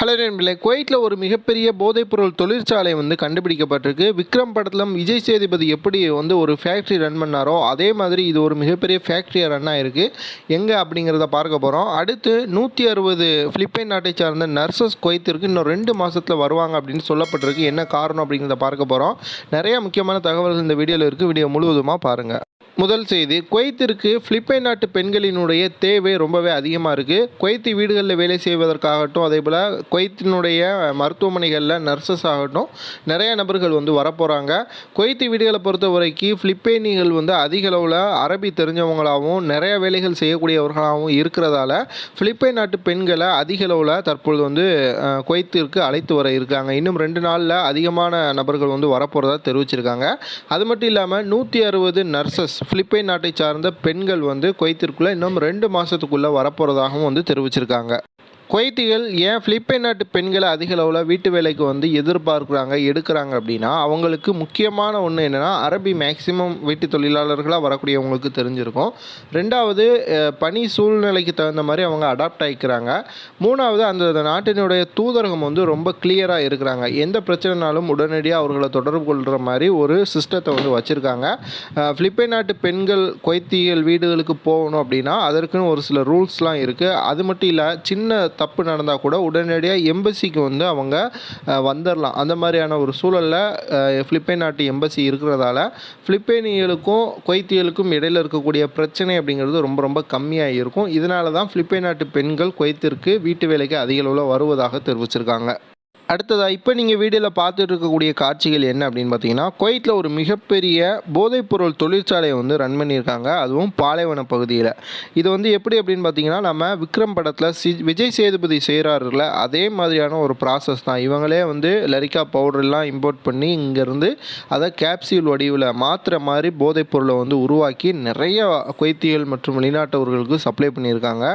Hello நண்பர்களே குவைத்தில் ஒரு மிகப்பெரிய போதைப்பொருள் தொழிற்சாலை வந்து கண்டுபிடிக்கப்பட்டிருக்கு. விக்ரம் படத்தில் விஜய் சேதுபதி எப்படி வந்து ஒரு ஃபேக்ட்ரி ரன் பண்ணாரோ அதே மாதிரி இது ஒரு மிகப்பெரிய ஃபேக்ட்ரியாக ரன் ஆகிருக்கு எங்கே அப்படிங்கிறத பார்க்க போகிறோம் அடுத்து நூற்றி அறுபது பிலிப்பைன் நாட்டை சார்ந்த நர்சஸ் குவைத்திற்கு இன்னும் ரெண்டு மாதத்தில் வருவாங்க அப்படின்னு சொல்லப்பட்டிருக்கு. என்ன காரணம் அப்படிங்கிறத பார்க்க போகிறோம் நிறைய முக்கியமான தகவல்கள் இந்த வீடியோவில் இருக்குது வீடியோ முழுவதுமாக பாருங்கள் முதல் செய்தி குவைத்திற்கு பிலிப்பைன் நாட்டு பெண்களினுடைய தேவை ரொம்பவே அதிகமாக இருக்குது குவைத்து வீடுகளில் வேலை செய்வதற்காகட்டும் அதே போல் குவைத்தினுடைய மருத்துவமனைகளில் நர்சஸ் ஆகட்டும் நிறைய நபர்கள் வந்து வரப்போகிறாங்க குவைத்து வீடுகளை பொறுத்த வரைக்கும் பிலிப்பைனிகள் வந்து அதிக அளவில் அரபி தெரிஞ்சவங்களாகவும் நிறைய வேலைகள் செய்யக்கூடியவர்களாகவும் இருக்கிறதால பிலிப்பைன் நாட்டு பெண்களை அதிக அளவில் தற்பொழுது வந்து குவைத்திற்கு அழைத்து வர இருக்காங்க. இன்னும் ரெண்டு நாளில் அதிகமான நபர்கள் வந்து வரப்போகிறதா தெரிவிச்சிருக்காங்க. அது மட்டும் இல்லாமல் நூற்றி அறுபது நர்சஸ் பிலிப்பைன் நாட்டை சார்ந்த பெண்கள் வந்து குவைத்திற்குள்ளே இன்னும் ரெண்டு மாதத்துக்குள்ளே வரப்போகிறதாகவும் வந்து தெரிவிச்சிருக்காங்க. குவைத்திகள் ஏன் பிலிப்பைன் நாட்டு பெண்களை அதிக அளவில் வீட்டு வேலைக்கு வந்து எதிர்பார்க்குறாங்க எடுக்கிறாங்க அப்படின்னா அவங்களுக்கு முக்கியமான ஒன்று என்னென்னா அரபி மேக்சிமம் வீட்டு தொழிலாளர்களாக வரக்கூடியவங்களுக்கு தெரிஞ்சிருக்கும். ரெண்டாவது பணி சூழ்நிலைக்கு தகுந்த மாதிரி அவங்க அடாப்ட் ஆகிக்கிறாங்க மூணாவது அந்த நாட்டினுடைய தூதரகம் வந்து ரொம்ப கிளியராக இருக்கிறாங்க. எந்த பிரச்சனைனாலும் உடனடியாக அவர்களை தொடர்பு கொள்கிற மாதிரி ஒரு சிஸ்டத்தை வந்து வச்சுருக்காங்க. பிலிப்பைன் நாட்டு பெண்கள் குவைத்திகள் வீடுகளுக்கு போகணும் அப்படின்னா அதற்குன்னு ஒரு சில ரூல்ஸ்லாம் இருக்குது அது மட்டும் இல்லை சின்ன தப்பு நடந்தால் கூட உடனடியாக எம்பசிக்கு வந்து அவங்க வந்துடலாம் அந்த மாதிரியான ஒரு சூழலில் ஃபிலிப்பைன் நாட்டு எம்பசி இருக்கிறதால ஃபிலிப்பைனியலுக்கும் கொய்த்தியலுக்கும் இடையில் இருக்கக்கூடிய பிரச்சனை அப்படிங்கிறது ரொம்ப ரொம்ப கம்மியாக இருக்கும். இதனால தான் ஃபிலிப்பைன் நாட்டு பெண்கள் குவைத்திற்கு வீட்டு வேலைக்கு அதிக அளவில் வருவதாக தெரிவிச்சிருக்காங்க. அடுத்ததாக இப்போ நீங்கள் வீடியோவில் பார்த்துட்டு இருக்கக்கூடிய காட்சிகள் என்ன அப்படின்னு பார்த்தீங்கன்னா குவைத்தில் ஒரு மிகப்பெரிய போதைப்பொருள் தொழிற்சாலையை வந்து ரன் பண்ணியிருக்காங்க. அதுவும் பாலைவன பகுதியில். இது வந்து எப்படி அப்படின்னு பார்த்தீங்கன்னா நம்ம விக்ரம் படத்தில் சி விஜய் சேதுபதி செய்கிறாருல அதே மாதிரியான ஒரு ப்ராசஸ் தான். இவங்களே வந்து லரிக்கா பவுடர்லாம் இம்போர்ட் பண்ணி இங்கேருந்து அதை கேப்சியூல் வடிவில் மாத்திர மாதிரி போதைப்பொருளை வந்து உருவாக்கி நிறைய குவைத்திகள் மற்றும் வெளிநாட்டவர்களுக்கு சப்ளை பண்ணியிருக்காங்க.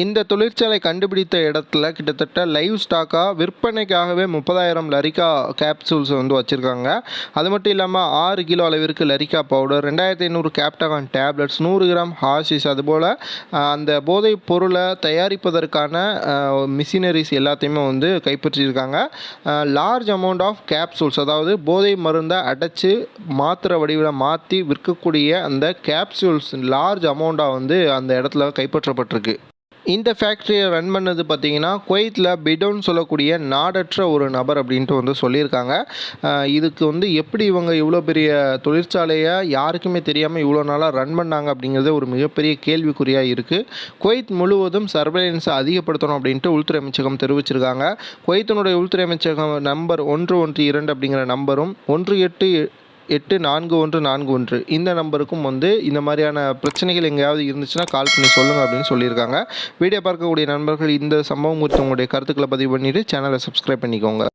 இந்த தொழிற்சாலை கண்டுபிடித்த இடத்துல கிட்டத்தட்ட லைவ் ஸ்டாக்காக விற்பனைக்காகவே முப்பதாயிரம் லரிக்கா கேப்சூல்ஸ் வந்து வச்சுருக்காங்க. அது மட்டும் இல்லாமல் ஆறு கிலோ அளவிற்கு லரிக்கா பவுடர் ரெண்டாயிரத்தி ஐநூறு கேப்டகான் டேப்லெட்ஸ் நூறு கிராம் ஹாஷிஸ் அதுபோல் அந்த போதைப் பொருளை தயாரிப்பதற்கான மிஷினரிஸ் எல்லாத்தையுமே வந்து கைப்பற்றியிருக்காங்க. லார்ஜ் அமௌண்ட் ஆஃப் கேப்சூல்ஸ் அதாவது போதை மருந்தை அடைச்சி மாத்திரை வடிவில் மாற்றி விற்கக்கூடிய அந்த கேப்சூல்ஸ் லார்ஜ் அமௌண்ட்டாக வந்து அந்த இடத்துல கைப்பற்றப்பட்டிருக்கு. இந்த ஃபேக்ட்ரியை ரன் பண்ணது பார்த்தீங்கன்னா குவைத்தில் பிடோன்னு சொல்லக்கூடிய நாடற்ற ஒரு நபர் அப்படின்ட்டு வந்து சொல்லியிருக்காங்க. இதுக்கு வந்து எப்படி இவங்க இவ்வளோ பெரிய தொழிற்சாலையை யாருக்குமே தெரியாமல் இவ்வளோ நாளாக ரன் பண்ணாங்க அப்படிங்கிறது ஒரு மிகப்பெரிய கேள்விக்குறியாக இருக்குது குவைத் முழுவதும் சர்வேலன்ஸை அதிகப்படுத்தணும் அப்படின்ட்டு உள்துறை அமைச்சகம் தெரிவிச்சிருக்காங்க. குவைத்தினுடைய உள்துறை அமைச்சகம் நம்பர் ஒன்று ஒன்று இரண்டு அப்படிங்கிற நம்பரும் ஒன்று எட்டு எட்டு நான்கு ஒன்று நான்கு ஒன்று. இந்த நம்பருக்கும் வந்து இந்த மாதிரியான பிரச்சனைகள் எங்கேயாவது இருந்துச்சுன்னா கால் பண்ணி சொல்லுங்கள் அப்படின்னு சொல்லியிருக்காங்க. வீடியோ பார்க்கக்கூடிய நண்பர்கள் இந்த சம்பவம் குறித்து உங்களுடைய கருத்துக்களை பதிவு பண்ணிவிட்டு சேனலை சப்ஸ்கிரைப் பண்ணிக்கோங்க.